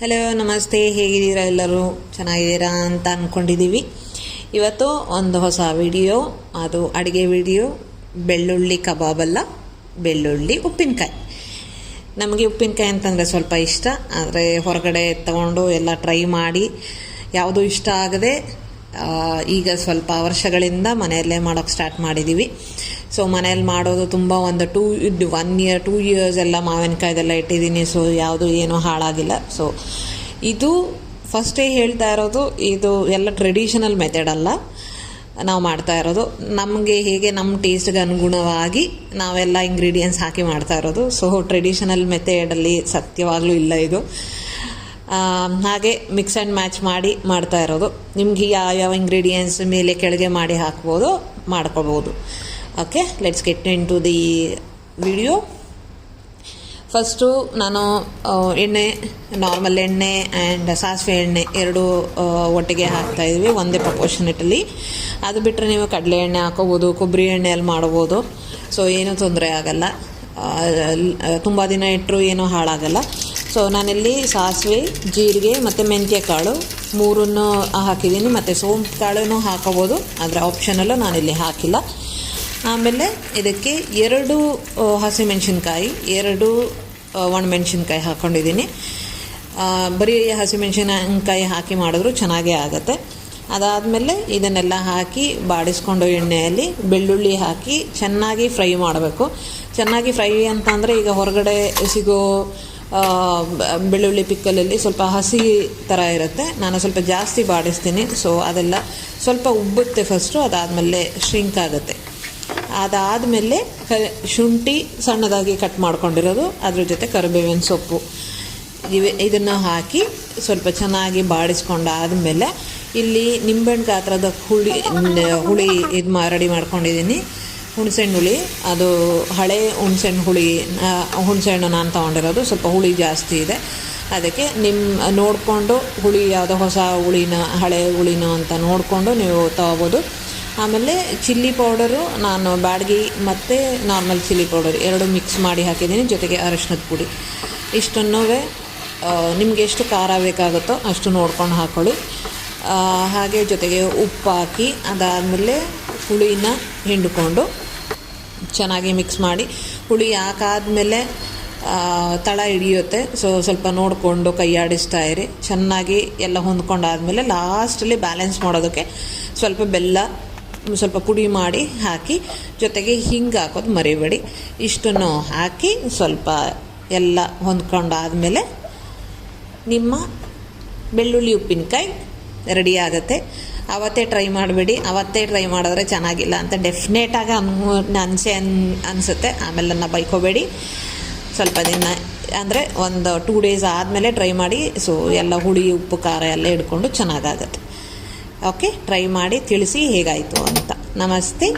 Hello ನಮಸ್ತೆ, ಹೇಗಿದ್ದೀರಾ ಎಲ್ಲರೂ? ಚೆನ್ನಾಗಿದ್ದೀರಾ ಅಂತ ಅಂದ್ಕೊಂಡಿದ್ದೀವಿ ಇವತ್ತು ಒಂದು ಹೊಸ ವಿಡಿಯೋ, ಅದು ಅಡುಗೆ ವಿಡಿಯೋ, ಬೆಳ್ಳುಳ್ಳಿ ಕಬಾಬ್ ಅಲ್ಲ, ಬೆಳ್ಳುಳ್ಳಿ ಉಪ್ಪಿನಕಾಯಿ. ನಮಗೆ ಉಪ್ಪಿನಕಾಯಿ ಅಂತಂದರೆ ಸ್ವಲ್ಪ ಇಷ್ಟ, ಆದರೆ ಹೊರಗಡೆ ತಗೊಂಡು ಎಲ್ಲ ಟ್ರೈ ಮಾಡಿ, ಯಾವುದೂ ಇಷ್ಟ ಆಗದೆ ಈಗ ಸ್ವಲ್ಪ ವರ್ಷಗಳಿಂದ ಮನೆಯಲ್ಲೇ ಮಾಡೋಕ್ಕೆ ಸ್ಟಾರ್ಟ್ ಮಾಡಿದ್ದೀವಿ ಸೊ ಮನೆಯಲ್ಲಿ ಮಾಡೋದು ತುಂಬ ಒಂದು ಟೂ ಇದು ಒನ್ ಇಯರ್ ಟೂ ಇಯರ್ಸ್ ಎಲ್ಲ ಮಾವಿನಕಾಯ್ದೆಲ್ಲ ಇಟ್ಟಿದ್ದೀನಿ. ಸೊ ಯಾವುದು ಏನೂ ಹಾಳಾಗಿಲ್ಲ. ಸೊ ಇದು ಫಸ್ಟೇ ಹೇಳ್ತಾ ಇರೋದು, ಇದು ಎಲ್ಲ ಟ್ರೆಡಿಷನಲ್ ಮೆಥಡ್ ಅಲ್ಲ. ನಾವು ಮಾಡ್ತಾ ಇರೋದು. ನಮಗೆ ಹೇಗೆ ನಮ್ಮ ಟೇಸ್ಟ್ಗೆ ಅನುಗುಣವಾಗಿ ನಾವೆಲ್ಲ ಇಂಗ್ರೀಡಿಯೆಂಟ್ಸ್ ಹಾಕಿ ಮಾಡ್ತಾ ಇರೋದು. ಸೊ ಟ್ರೆಡಿಷನಲ್ ಮೆಥಡಲ್ಲಿ ಸತ್ಯವಾಗಲೂ ಇಲ್ಲ ಇದು. ಹಾಗೆ ಮಿಕ್ಸ್ ಆ್ಯಂಡ್ ಮ್ಯಾಚ್ ಮಾಡಿ ಮಾಡ್ತಾ ಇರೋದು. ನಿಮ್ಗೆ ಯಾವ ಯಾವ ಇಂಗ್ರೀಡಿಯೆಂಟ್ಸ್ ಮೇಲೆ ಕೆಳಗೆ ಮಾಡಿ ಹಾಕ್ಬೋದು, ಮಾಡ್ಕೊಬೋದು. Okay let's get into the video first ನಾನು ಎಣ್ಣೆ ನಾರ್ಮಲ್ ಎಣ್ಣೆ ಆ್ಯಂಡ್ ಸಾಸಿವೆ ಎಣ್ಣೆ ಎರಡು ಒಟ್ಟಿಗೆ ಹಾಕ್ತಾಯಿದ್ವಿ ಒಂದೇ ಪ್ರಪೋರ್ಷನೇಟಲ್ಲಿ ಅದು ಬಿಟ್ಟರೆ ನೀವು ಕಡಲೆ ಎಣ್ಣೆ ಹಾಕೋಬೋದು, ಕೊಬ್ಬರಿ ಎಣ್ಣೆಯಲ್ಲಿ ಮಾಡ್ಬೋದು. ಸೊ ಏನೂ ತೊಂದರೆ ಆಗಲ್ಲ. ತುಂಬ ದಿನ ಇಟ್ಟರು ಏನೂ ಹಾಳಾಗಲ್ಲ. ಸೊ ನಾನಿಲ್ಲಿ ಸಾಸಿವೆ, ಜೀರಿಗೆ ಮತ್ತು ಮೆಂತ್ಯ ಕಾಳು. ಮೂರನ್ನು ಹಾಕಿದ್ದೀನಿ. ಮತ್ತು ಸೋಂಪು ಕಾಳನ್ನು ಹಾಕೋಬೋದು. ಆದರೆ ಆಪ್ಷನಲ್ಲು ನಾನಿಲ್ಲಿ ಹಾಕಿಲ್ಲ. ಆಮೇಲೆ ಇದಕ್ಕೆ ಎರಡು ಹಸಿ ಹಸಿಮೆಣಸಿನ್ಕಾಯಿ, ಎರಡು ಒಣ ಒಣಮೆಣಸಿನ್ಕಾಯಿ ಹಾಕ್ಕೊಂಡಿದ್ದೀನಿ ಬರೀ ಹಸಿಮೆಣಸಿನಕಾಯಿ ಹಾಕಿ ಮಾಡಿದ್ರು ಚೆನ್ನಾಗೇ ಆಗುತ್ತೆ. ಅದಾದಮೇಲೆ ಇದನ್ನೆಲ್ಲ ಹಾಕಿ ಬಾಡಿಸ್ಕೊಂಡು ಎಣ್ಣೆಯಲ್ಲಿ ಬೆಳ್ಳುಳ್ಳಿ ಹಾಕಿ ಚೆನ್ನಾಗಿ ಫ್ರೈ ಮಾಡಬೇಕು. ಚೆನ್ನಾಗಿ ಫ್ರೈ ಅಂತಂದರೆ ಈಗ ಹೊರಗಡೆ ಸಿಗೋ ಬೆಳ್ಳುಳ್ಳಿ ಪಿಕ್ಕಲಲ್ಲಿ ಸ್ವಲ್ಪ ಹಸಿ ಥರ ಇರುತ್ತೆ. ನಾನು ಸ್ವಲ್ಪ ಜಾಸ್ತಿ ಬಾಡಿಸ್ತೀನಿ. ಸೊ ಅದೆಲ್ಲ ಸ್ವಲ್ಪ ಉಬ್ಬುತ್ತೆ ಫಸ್ಟು ಅದಾದಮೇಲೆ ಶ್ರಿಂಕ್ ಆಗುತ್ತೆ. ಅದಾದಮೇಲೆ ಕ, ಶುಂಠಿ ಸಣ್ಣದಾಗಿ ಕಟ್ ಮಾಡ್ಕೊಂಡಿರೋದು. ಅದ್ರ ಜೊತೆ ಕರಿಬೇವಿನ ಸೊಪ್ಪು. ಇವೆ, ಇದನ್ನು ಹಾಕಿ ಸ್ವಲ್ಪ ಚೆನ್ನಾಗಿ ಬಾಡಿಸ್ಕೊಂಡಾದಮೇಲೆ ಇಲ್ಲಿ ನಿಂಬೆಹಣ್ಣು ಗಾತ್ರದ ಹುಳಿ ಹುಳಿ ಇದು ಮಾ ರೆಡಿ ಮಾಡ್ಕೊಂಡಿದ್ದೀನಿ. ಹುಣಸೆಹಣ್ಣು ಹುಳಿ, ಅದು ಹಳೆ ಹುಣಸೆಹಣ್ಣು ಹುಳಿ ಹುಣಸೆಹಣ್ಣು ನಾನು ತೊಗೊಂಡಿರೋದು, ಸ್ವಲ್ಪ ಹುಳಿ ಜಾಸ್ತಿ ಇದೆ. ಅದಕ್ಕೆ ನಿಮ್ಮ ನೋಡಿಕೊಂಡು ಹುಳಿ, ಯಾವುದೋ ಹೊಸ ಹುಳಿನ, ಹಳೆ ಹುಳಿನ ಅಂತ ನೋಡಿಕೊಂಡು ನೀವು ತೊಗೋಬೋದು. ಆಮೇಲೆ ಚಿಲ್ಲಿ ಪೌಡರು ನಾನು ಬ್ಯಾಡಗಿ ಮತ್ತು ನಾರ್ಮಲ್ ಚಿಲ್ಲಿ ಪೌಡರ್ ಎರಡು ಮಿಕ್ಸ್ ಮಾಡಿ ಹಾಕಿದ್ದೀನಿ, ಜೊತೆಗೆ ಅರಶಿನದ ಪುಡಿ. ಇಷ್ಟನ್ನೂ ನಿಮಗೆ ಎಷ್ಟು ಖಾರ ಬೇಕಾಗುತ್ತೋ ಅಷ್ಟು ನೋಡ್ಕೊಂಡು ಹಾಕ್ಕೊಳ್ಳಿ ಹಾಗೆ ಜೊತೆಗೆ ಉಪ್ಪು ಹಾಕಿ ಅದಾದಮೇಲೆ ಹುಳಿನ ಹಿಂಡ್ಕೊಂಡು ಚೆನ್ನಾಗಿ ಮಿಕ್ಸ್ ಮಾಡಿ, ಹುಳಿ ಹಾಕಾದ್ಮೇಲೆ ತಳ ಹಿಡಿಯುತ್ತೆ. ಸೊ ಸ್ವಲ್ಪ ನೋಡಿಕೊಂಡು ಕೈಯಾಡಿಸ್ತಾ ಇರಿ. ಚೆನ್ನಾಗಿ ಎಲ್ಲ ಹೊಂದ್ಕೊಂಡಾದ್ಮೇಲೆ ಲಾಸ್ಟಲ್ಲಿ ಬ್ಯಾಲೆನ್ಸ್ ಮಾಡೋದಕ್ಕೆ ಸ್ವಲ್ಪ ಬೆಲ್ಲ, ಸ್ವಲ್ಪ ಪುಡಿ ಮಾಡಿ ಹಾಕಿ, ಜೊತೆಗೆ ಹಿಂಗೆ ಹಾಕೋದು ಮರಿಬೇಡಿ. ಇಷ್ಟನ್ನು ಹಾಕಿ ಸ್ವಲ್ಪ ಎಲ್ಲ ಹೊಂದ್ಕೊಂಡಾದ್ಮೇಲೆ ನಿಮ್ಮ ಬೆಳ್ಳುಳ್ಳಿ ಉಪ್ಪಿನಕಾಯಿ ರೆಡಿ ಆಗುತ್ತೆ. ಅವತ್ತೇ ಟ್ರೈ ಮಾಡಬೇಡಿ, ಅವತ್ತೇ ಟ್ರೈ ಮಾಡಿದ್ರೆ ಚೆನ್ನಾಗಿಲ್ಲ ಅಂತ ಡೆಫಿನೇಟಾಗಿ ಅನ್ ಅನಿಸೆ ಅನ್, ಅನಿಸುತ್ತೆ. ಆಮೇಲೆ ನನ್ನ ಬೈಕೋಬೇಡಿ. ಸ್ವಲ್ಪ ದಿನ, ಅಂದರೆ ಒಂದು ಟೂ ಡೇಸ್ ಆದಮೇಲೆ ಟ್ರೈ ಮಾಡಿ ಸೊ ಎಲ್ಲ ಹುಳಿ, ಉಪ್ಪು, ಖಾರ ಎಲ್ಲ ಹಿಡ್ಕೊಂಡು ಚೆನ್ನಾಗಾಗತ್ತೆ. ಓಕೆ ಟ್ರೈ ಮಾಡಿ ತಿಳಿಸಿ ಹೇಗಾಯಿತು ಅಂತ. ನಮಸ್ತೆ.